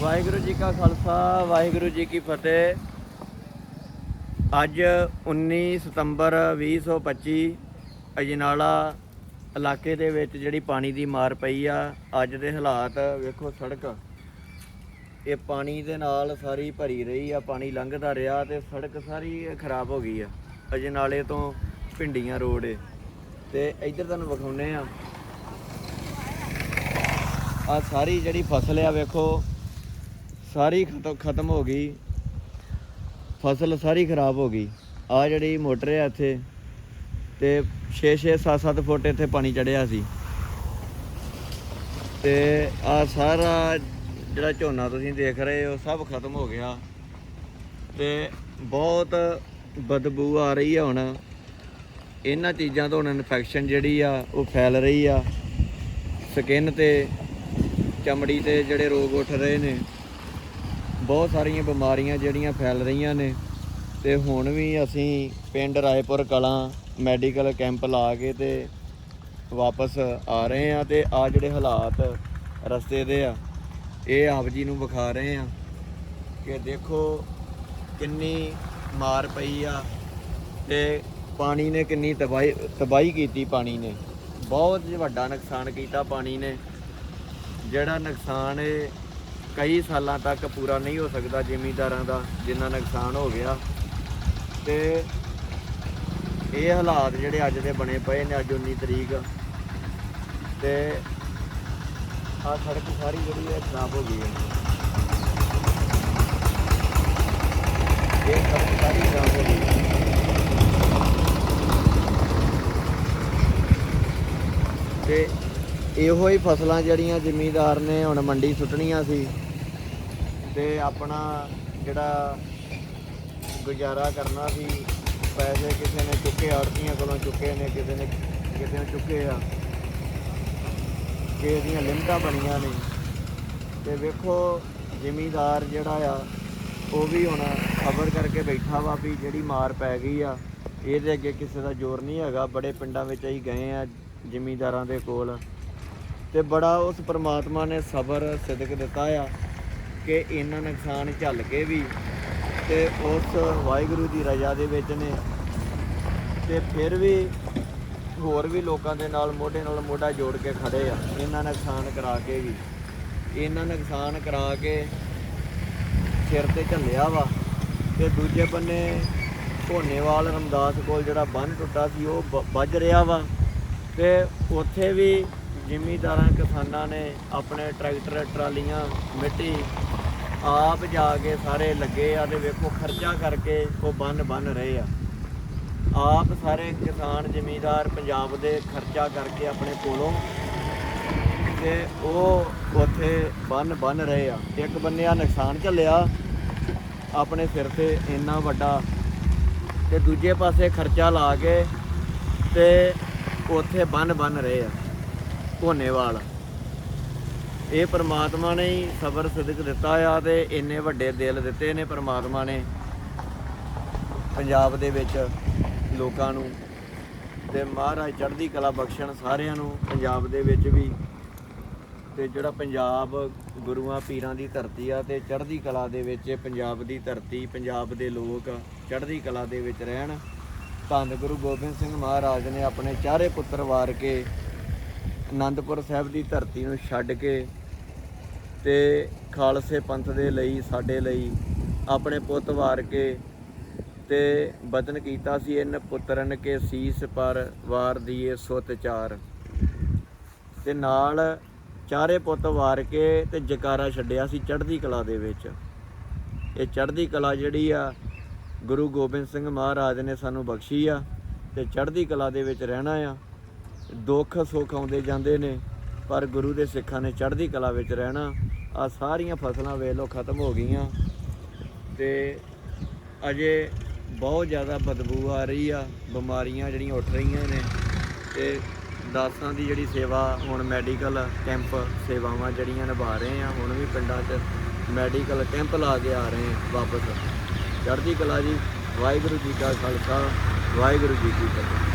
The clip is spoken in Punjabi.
ਵਾਹਿਗੁਰੂ ਜੀ ਕਾ ਖਾਲਸਾ, ਵਾਹਿਗੁਰੂ ਜੀ ਕੀ ਫਤਿਹ। ਅੱਜ 19 ਸਤੰਬਰ 2025 ਅਜਨਾਲਾ ਇਲਾਕੇ ਦੇ ਵਿੱਚ ਜਿਹੜੀ ਪਾਣੀ ਦੀ ਮਾਰ ਪਈ ਆ, ਅੱਜ ਦੇ ਹਾਲਾਤ ਵੇਖੋ ਸੜਕ। ਇਹ ਪਾਣੀ ਦੇ ਨਾਲ ਸਾਰੀ ਭਰੀ ਰਹੀ ਆ, ਪਾਣੀ ਲੰਘਦਾ ਰਿਹਾ ਤੇ ਸੜਕ ਸਾਰੀ ਖਰਾਬ ਹੋ ਗਈ ਆ। ਅਜਨਾਲੇ ਤੋਂ ਭਿੰਡੀਆਂ ਰੋਡ ਏ। ਤੇ ਇੱਧਰ ਤੁਹਾਨੂੰ ਵਿਖਾਉਨੇ ਆ। ਆ ਸਾਰੀ ਜਿਹੜੀ ਫਸਲ ਆ ਵੇਖੋ ਸਾਰੀ ਖਤਮ ਖਤਮ ਹੋ ਗਈ। ਫਸਲ ਸਾਰੀ ਖਰਾਬ ਹੋ ਗਈ। ਆ ਜਿਹੜੀ ਮੋਟਰ ਆ ਇੱਥੇ, ਤੇ 6 6 7 7 ਫੁੱਟ ਇੱਥੇ ਪਾਣੀ ਚੜਿਆ ਸੀ। ਤੇ ਆ ਸਾਰਾ ਜਿਹੜਾ ਝੋਨਾ ਤੁਸੀਂ ਦੇਖ ਰਹੇ ਹੋ, ਸਭ ਖਤਮ ਹੋ ਗਿਆ। ਤੇ ਬਹੁਤ ਬਦਬੂ ਆ ਰਹੀ ਆ ਹੁਣ। ਇਹਨਾਂ ਚੀਜ਼ਾਂ ਤੋਂ ਹੁਣ ਇਨਫੈਕਸ਼ਨ ਜਿਹੜੀ ਆ, ਉਹ ਫੈਲ ਰਹੀ ਆ। ਸਕਿਨ ਤੇ, ਚਮੜੀ ਤੇ ਜਿਹੜੇ ਰੋਗ ਉੱਠ ਰਹੇ ਨੇ। ਬਹੁਤ ਸਾਰੀਆਂ ਬਿਮਾਰੀਆਂ ਜਿਹੜੀਆਂ ਫੈਲ ਰਹੀਆਂ ਨੇ ਤੇ ਹੁਣ ਵੀ ਅਸੀਂ ਪਿੰਡ ਰਾਏਪੁਰ ਕਲਾਂ ਮੈਡੀਕਲ ਕੈਂਪ ਲਾ ਕੇ ਤੇ ਵਾਪਸ ਆ ਰਹੇ ਆ ਤੇ ਆ ਜਿਹੜੇ ਹਾਲਾਤ ਰਸਤੇ ਦੇ ਆ, ਇਹ ਆਪ ਜੀ ਨੂੰ ਵਿਖਾ ਰਹੇ ਆ ਕਿ ਦੇਖੋ ਕਿੰਨੀ ਮਾਰ ਪਈ ਆ ਤੇ ਪਾਣੀ ਨੇ ਕਿੰਨੀ ਤਬਾਹੀ ਤਬਾਹੀ ਕੀਤੀ ਪਾਣੀ ਨੇ। ਬਹੁਤ ਵੱਡਾ ਨੁਕਸਾਨ ਕੀਤਾ ਪਾਣੀ ਨੇ। ਜਿਹੜਾ ਨੁਕਸਾਨ ਇਹ ਕਈ ਸਾਲਾਂ ਤੱਕ ਪੂਰਾ ਨਹੀਂ ਹੋ ਸਕਦਾ ਜ਼ਿਮੀਂਦਾਰਾਂ ਦਾ, ਜਿੰਨਾ ਨੁਕਸਾਨ ਹੋ ਗਿਆ। ਤੇ ਇਹ ਹਾਲਾਤ ਜਿਹੜੇ ਅੱਜ ਦੇ ਬਣੇ ਪਏ ਨੇ, ਅੱਜ 19 ਤਰੀਕ। ਤੇ ਆ ਸੜਕ ਸਾਰੀ ਜਿਹੜੀ ਹੈ, ਖਰਾਬ ਹੋ ਗਈ ਹੈ। ਇਹ ਸੜਕ ਸਾਰੀ ਖਰਾਬ ਹੋ ਗਈ ਹੈ। ਤੇ ਇਹੋ ਹੀ ਫਸਲਾਂ ਜਿਹੜੀਆਂ ਜ਼ਿਮੀਂਦਾਰ ਨੇ ਹੁਣ ਮੰਡੀ ਸੁੱਟਣੀਆਂ ਸੀ ਤੇ ਆਪਣਾ ਜਿਹੜਾ ਗੁਜ਼ਾਰਾ ਕਰਨਾ ਸੀ ਪੈਸੇ ਕਿਸੇ ਨੇ ਚੁੱਕੇ, ਆੜਤੀਆਂ ਕੋਲੋਂ ਚੁੱਕੇ ਨੇ, ਕਿਸੇ ਨੇ ਕਿਸੇ ਨੇ ਚੁੱਕੇ ਆ। ਕਿਸੇ ਦੀਆਂ ਲਿਮਟਾਂ ਬਣੀਆਂ ਨੇ, ਤੇ ਵੇਖੋ ਜ਼ਿਮੀਦਾਰ ਜਿਹੜਾ ਆ, ਉਹ ਵੀ ਹੁਣ ਖਬਰ ਕਰਕੇ ਬੈਠਾ ਵਾ ਵੀ ਜਿਹੜੀ ਮਾਰ ਪੈ ਗਈ ਆ, ਇਹਦੇ ਅੱਗੇ ਕਿਸੇ ਦਾ ਜ਼ੋਰ ਨਹੀਂ ਹੈਗਾ। ਬੜੇ ਪਿੰਡਾਂ ਵਿੱਚ ਅਸੀਂ ਗਏ ਆ ਜ਼ਿਮੀਦਾਰਾਂ ਦੇ ਕੋਲ, ਤੇ ਬੜਾ ਉਸ ਪਰਮਾਤਮਾ ਨੇ ਸਬਰ ਸਿਦਕ ਦਿੱਤਾ ਆ। ਕਿ ਇੰਨਾ ਨੁਕਸਾਨ ਝੱਲ ਕੇ ਵੀ ਤੇ ਉਸ ਵਾਹਿਗੁਰੂ ਦੀ ਰਜ਼ਾ ਦੇ ਵਿੱਚ ਨੇ। ਤੇ ਫਿਰ ਵੀ ਹੋਰ ਵੀ ਲੋਕਾਂ ਦੇ ਨਾਲ ਮੋਢੇ ਨਾਲ ਮੋਢਾ ਜੋੜ ਕੇ ਖੜੇ ਆ ਇਹਨਾਂ ਨੁਕਸਾਨ ਕਰਾ ਕੇ ਵੀ। ਇਹਨਾਂ ਨੁਕਸਾਨ ਕਰਾ ਕੇ ਸਿਰ ਤੇ ਝੱਲਿਆ ਵਾ ਤੇ ਦੂਜੇ ਬੰਨੇ ਧੋਨੇਵਾਲ ਰਮਦਾਸ ਕੋਲ ਜਿਹੜਾ ਬੰਨ ਟੁੱਟਾ ਸੀ, ਉਹ ਬ- ਵੱਜ ਰਿਹਾ ਵਾ। ਤੇ ਉੱਥੇ ਵੀ ਜ਼ਿਮੀਦਾਰਾਂ, ਕਿਸਾਨਾਂ ਨੇ ਆਪਣੇ ਟਰੈਕਟਰ, ਟਰਾਲੀਆਂ, ਮਿੱਟੀ ਆਪ ਜਾ ਕੇ ਸਾਰੇ ਲੱਗੇ ਆ ਤੇ ਵੇਖੋ ਖਰਚਾ ਕਰਕੇ ਉਹ ਬੰਨ ਬੰਨ ਰਹੇ ਆ। ਆਪ ਸਾਰੇ ਕਿਸਾਨ, ਜ਼ਿਮੀਦਾਰ ਪੰਜਾਬ ਦੇ ਖਰਚਾ ਕਰਕੇ ਆਪਣੇ ਕੋਲੋਂ ਤੇ ਉਹ ਉੱਥੇ ਬੰਨ ਬੰਨ ਰਹੇ ਆ। ਇੱਕ ਬੰਨਿਆ ਨੁਕਸਾਨ ਝੱਲਿਆ, ਆਪਣੇ ਸਿਰ ਤੇ ਇੰਨਾ ਵੱਡਾ ਤੇ ਦੂਜੇ ਪਾਸੇ ਖਰਚਾ ਲਾ ਕੇ ਤੇ ਉੱਥੇ ਬੰਨ ਬੰਨ ਰਹੇ ਆ। ਧੋਨੇਵਾਲ ਇਹ ਪ੍ਰਮਾਤਮਾ ਨੇ ਹੀ ਸਬਰ ਸਿਦਕ ਦਿੱਤਾ ਆ ਤੇ ਇੰਨੇ ਵੱਡੇ ਦਿਲ ਦਿੱਤੇ ਨੇ ਪ੍ਰਮਾਤਮਾ ਨੇ ਪੰਜਾਬ ਦੇ ਵਿੱਚ ਲੋਕਾਂ ਨੂੰ। ਤੇ ਮਹਾਰਾਜ ਚੜ੍ਹਦੀ ਕਲਾ ਬਖਸ਼ਣ ਸਾਰਿਆਂ ਨੂੰ ਪੰਜਾਬ ਦੇ ਵਿੱਚ ਵੀ। ਤੇ ਜਿਹੜਾ ਪੰਜਾਬ ਗੁਰੂਆਂ ਪੀਰਾਂ ਦੀ ਧਰਤੀ ਆ ਤੇ ਚੜ੍ਹਦੀ ਕਲਾ ਦੇ ਵਿੱਚ ਪੰਜਾਬ ਦੀ ਧਰਤੀ, ਪੰਜਾਬ ਦੇ ਲੋਕ ਚੜ੍ਹਦੀ ਕਲਾ ਦੇ ਵਿੱਚ ਰਹਿਣ। ਧੰਨ ਗੁਰੂ ਗੋਬਿੰਦ ਸਿੰਘ ਮਹਾਰਾਜ ਨੇ ਆਪਣੇ ਚਾਰੇ ਪੁੱਤਰ ਵਾਰ ਕੇ ਅਨੰਦਪੁਰ ਸਾਹਿਬ ਦੀ ਧਰਤੀ ਨੂੰ ਛੱਡ ਕੇ ਤੇ ਖਾਲਸੇ ਪੰਥ ਦੇ ਲਈ, ਸਾਡੇ ਲਈ, ਆਪਣੇ ਪੁੱਤ ਵਾਰ ਕੇ ਤੇ ਬਚਨ ਕੀਤਾ ਸੀ ਇਨ ਪੁੱਤਰਨ ਕੇ ਸੀਸ ਪਰ ਵਾਰ ਦੀਏ ਸੁਤ ਚਾਰ। ਤੇ ਨਾਲ ਚਾਰੇ ਪੁੱਤ ਵਾਰ ਕੇ ਤੇ ਜਕਾਰਾ ਛੱਡਿਆ ਸੀ ਚੜ੍ਹਦੀ ਕਲਾ ਦੇ ਵਿੱਚ। ਇਹ ਚੜ੍ਹਦੀ ਕਲਾ ਜਿਹੜੀ ਆ, ਗੁਰੂ ਗੋਬਿੰਦ ਸਿੰਘ ਮਹਾਰਾਜ ਨੇ ਸਾਨੂੰ ਬਖਸ਼ੀ ਆ ਤੇ ਚੜ੍ਹਦੀ ਕਲਾ ਦੇ ਵਿੱਚ ਰਹਿਣਾ ਆ। ਦੁੱਖ ਸੁੱਖ ਆਉਂਦੇ ਜਾਂਦੇ ਨੇ, ਪਰ ਗੁਰੂ ਦੇ ਸਿੱਖਾਂ ਨੇ ਚੜ੍ਹਦੀ ਕਲਾ ਵਿੱਚ ਰਹਿਣਾ ਆ ਸਾਰੀਆਂ ਫਸਲਾਂ ਵੇਖ ਲਓ ਖਤਮ ਹੋ ਗਈਆਂ। ਤੇ ਅਜੇ ਬਹੁਤ ਜ਼ਿਆਦਾ ਬਦਬੂ ਆ ਰਹੀ ਆ, ਬਿਮਾਰੀਆਂ ਜਿਹੜੀਆਂ ਉੱਠ ਰਹੀਆਂ ਨੇ, ਤੇ ਦਾਸਾਂ ਦੀ ਜਿਹੜੀ ਸੇਵਾ, ਹੁਣ ਮੈਡੀਕਲ ਕੈਂਪ ਸੇਵਾਵਾਂ ਜਿਹੜੀਆਂ ਨਿਭਾ ਰਹੇ ਆ, ਹੁਣ ਵੀ ਪਿੰਡਾਂ 'ਚ ਮੈਡੀਕਲ ਕੈਂਪ ਲਾ ਕੇ ਆ ਰਹੇ ਵਾਪਸ। ਚੜ੍ਹਦੀ ਕਲਾ ਜੀ, ਵਾਹਿਗੁਰੂ ਜੀ ਕਾ ਖਾਲਸਾ, ਵਾਹਿਗੁਰੂ ਜੀ ਕੀ ਫਤਿਹ।